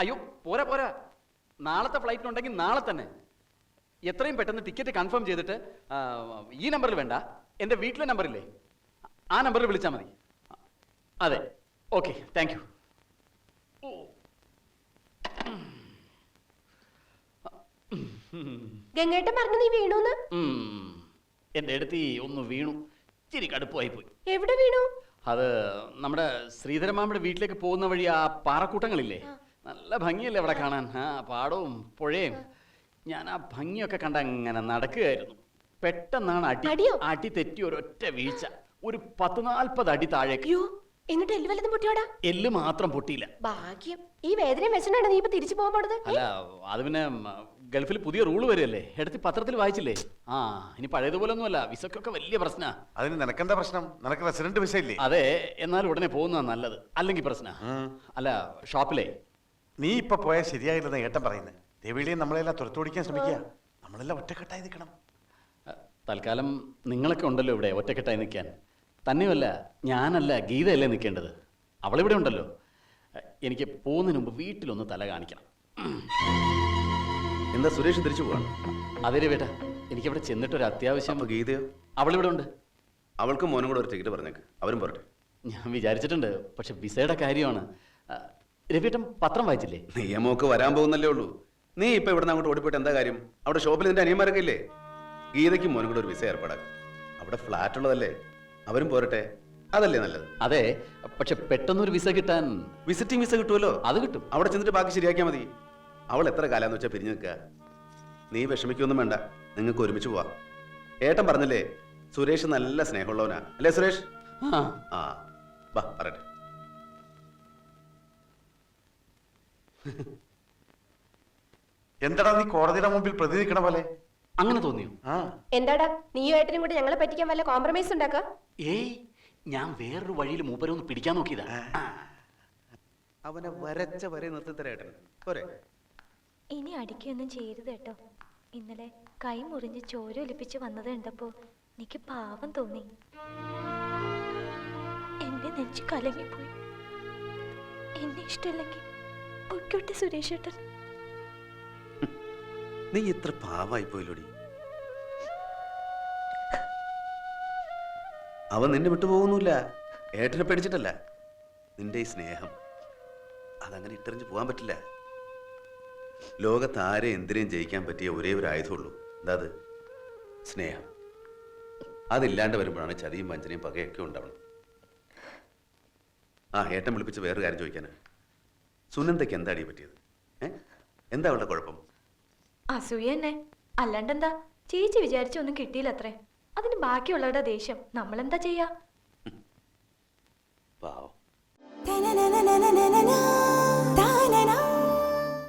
അയ്യോ പോരാ പോരാ. നാളത്തെ ഫ്ലൈറ്റ് ഉണ്ടെങ്കിൽ നാളെ തന്നെ. എത്രയും പെട്ടെന്ന് ടിക്കറ്റ് കൺഫേം ചെയ്തിട്ട് ഈ നമ്പറിൽ വേണ്ട. എന്റെ വീട്ടിലെ നമ്പറില്ലേ ആ നമ്പറിൽ വിളിച്ചാൽ മതി. അതെ. ഓക്കെ താങ്ക് യു ഗംഗേട്ടൻ പറഞ്ഞു നീ വീണുന്ന്? എന്റെ അടുത്ത് ഒന്ന് വീണു. ഇച്ചിരി കടുപ്പമായി പോയി എവിടെ വീണു? അത് നമ്മുടെ ശ്രീധരമാമയുടെ വീട്ടിലേക്ക് പോകുന്ന വഴി ആ പാറക്കൂട്ടങ്ങളില്ലേ? നല്ല ഭംഗിയല്ലേ അവിടെ കാണാൻ? ആ പാടവും പുഴയും. ഞാൻ ആ ഭംഗിയൊക്കെ കണ്ട അങ്ങനെ നടക്കുകയായിരുന്നു. പെട്ടെന്നാണ് അടി അടിയോ? അടി തെറ്റി ഒരൊറ്റ വീഴ്ച. ഒരു പത്ത് നാൽപ്പത് അടി താഴേക്ക്. അയ്യോ എന്നിട്ട് എല്ലു വല്ലതും പൊട്ടിയോടാ? എല്ല് മാത്രം പൊട്ടിയില്ല. ഭാഗ്യം. ഈ വേദനയും വെച്ചിട്ടാണ് നീ ഇപ്പൊ തിരിച്ചു പോകാൻ പോണത് അല്ല അത് പിന്നെ മ, ഗൾഫിൽ പുതിയ റൂൾ വരികയല്ലേ എടുത്ത് പത്രത്തിൽ വായിച്ചില്ലേ? ആ ഇനി പഴയതുപോലെ ഒന്നുമല്ല വിസക്കൊക്കെ വലിയ പ്രശ്ന. അതിന് നിനക്കെന്താ പ്രശ്നം? നിനക്ക് റെസിഡന്റ് വിസ ഇല്ലേ അതെ എന്നാൽ ഉടനെ പോകുന്നതാ നല്ലത്. അല്ലെങ്കിൽ പ്രശ്ന. അല്ല ഷോപ്പിലേ. നീ ഇപ്പൊ പോയാൽ ശരിയായില്ലെന്ന് ഏട്ടൻ പറയുന്നത് ദേവിളിയെ നമ്മളെല്ലാം തുരത്തോടിക്കാൻ ശ്രമിക്കുക. നമ്മളെല്ലാം ഒറ്റക്കെട്ടായി നിൽക്കണം. തൽക്കാലം നിങ്ങളൊക്കെ ഉണ്ടല്ലോ ഇവിടെ ഒറ്റക്കെട്ടായി നിൽക്കാൻ. തന്നെയുമല്ല ഞാനല്ല ഗീതയല്ലേ നിൽക്കേണ്ടത്. അവളിവിടെ ഉണ്ടല്ലോ. എനിക്ക് പോകുന്നതിന് മുമ്പ് വീട്ടിലൊന്ന് തല കാണിക്കണം. എന്താ സുരേഷ് തിരിച്ചു പോവാണ് അതേ ബേട്ടാ എനിക്കവിടെ ചെന്നിട്ടൊരു അത്യാവശ്യം ഗീത ഗീതയോ? അവളിവിടെ ഉണ്ട്. അവൾക്ക് മോനും കൂടെ ഒരു ടിക്കറ്റ് പറഞ്ഞേക്ക്. അവരും പോരട്ടെ. ഞാൻ വിചാരിച്ചിട്ടുണ്ട് പക്ഷെ വിസയുടെ കാര്യമാണ്. ആ, രവിയേട്ടൻ പത്രം വായിച്ചില്ലേ? നിയമമൊക്കെ വരാൻ പോകുന്നല്ലേ ഉള്ളൂ. നീ ഇപ്പൊ ഇവിടെ അങ്ങോട്ട് ഓടിപ്പോയിട്ട് എന്താ കാര്യം? അവിടെ ഷോപ്പിൽ നിന്റെ അനിയന്മാരൊക്കെ ഇല്ലേ? ഗീതയ്ക്കും മോനും കൂടെ ഒരു വിസ ഏർപ്പാടാക്കും അവിടെ ഫ്ലാറ്റ് ഉള്ളതല്ലേ? അവരും പോരട്ടെ? അതല്ലേ നല്ലത്? അതെ പക്ഷെ പെട്ടെന്ന് ഒരു വിസ കിട്ടാൻ വിസിറ്റിംഗ് വിസ കിട്ടുമല്ലോ അത് കിട്ടും. അവിടെ ചെന്നിട്ട് ബാക്കി ശരിയാക്കിയാൽ മതി. അവൾ എത്ര കാലാന്ന് വെച്ചാൽ പിരിഞ്ഞു നിൽക്കുക. നീ വിഷമിക്കൊന്നും വേണ്ട. നിങ്ങൾക്ക് ഒരുമിച്ച് പോവാം. ഏട്ടൻ പറഞ്ഞില്ലേ സുരേഷ് നല്ല സ്നേഹമുള്ളവനാ. അല്ലേ സുരേഷ്? ആ. ആ വാ പറയട്ടെ. എന്താടാ നീ കോടതിയുടെ മുമ്പിൽ പ്രതി നിൽക്കണ പോലെ? അങ്ങനെ തോന്നിയോ? ആ. എന്താടാ നീയും ഏട്ടനും കൂടി ഞങ്ങളെ പറ്റിക്കാൻ വല്ല കോംപ്രമൈസ് ഉണ്ടാക്ക? ഏയ് ഞാൻ വേറൊരു വഴിയിൽ മൂപ്പരെ ഒന്ന് പിടിക്കാൻ നോക്കിയതാ. അവനെ വരച്ച വരെ നിർത്തിത്തരേട്ടൻ പോരെ. ഇനി അടിക്കൊന്നും ചെയ്യരുത് കേട്ടോ. ഇന്നലെ കൈ മുറിഞ്ഞ് ചോര ഒലിപ്പിച്ച് വന്നത് കണ്ടപ്പോ എനിക്ക് പാവം തോന്നി. എന്റെ നെഞ്ചു കലങ്ങിപ്പോയി. എന്നെ ഇഷ്ടമല്ലെങ്കിൽ പൊയ്ക്കോട്ടെ സുരേഷ് ഏട്ടൻ. നീ ഇത്ര പാവായി പോയില്ലോടി. അവൻ നിന്നെ വിട്ടുപോകുന്നില്ല ഏട്ടനെ പേടിച്ചിട്ടല്ല. നിന്റെ ഈ സ്നേഹം. അതങ്ങനെ ഇട്ടെറിഞ്ഞ് പോകാൻ പറ്റില്ല. ലോകത്ത് ആരെ എന്തിനേയും ജയിക്കാൻ പറ്റിയ ഒരേ ഒരു ആയുധമുള്ളൂ. എന്താ സ്നേഹം. അതില്ലാണ്ട് വരുമ്പോഴാണ് ചതിയും വഞ്ചനയും പകയൊക്കെ ഉണ്ടാവണം. ആ ഏട്ടൻ വിളിപ്പിച്ച് വേറൊരു കാര്യം ചോദിക്കാനാ. സുനന്ദയ്ക്ക് എന്താടി പറ്റിയത്? ഏ? എന്താ അവളുടെ കുഴപ്പം? അസൂയ തന്നെ അല്ലാണ്ടെന്താ? ചേച്ചി വിചാരിച്ചൊന്നും കിട്ടിയില്ലത്രേ. അതിന് ബാക്കിയുള്ളവരുടെ ദേഷ്യം. നമ്മളെന്താ ചെയ്യാ?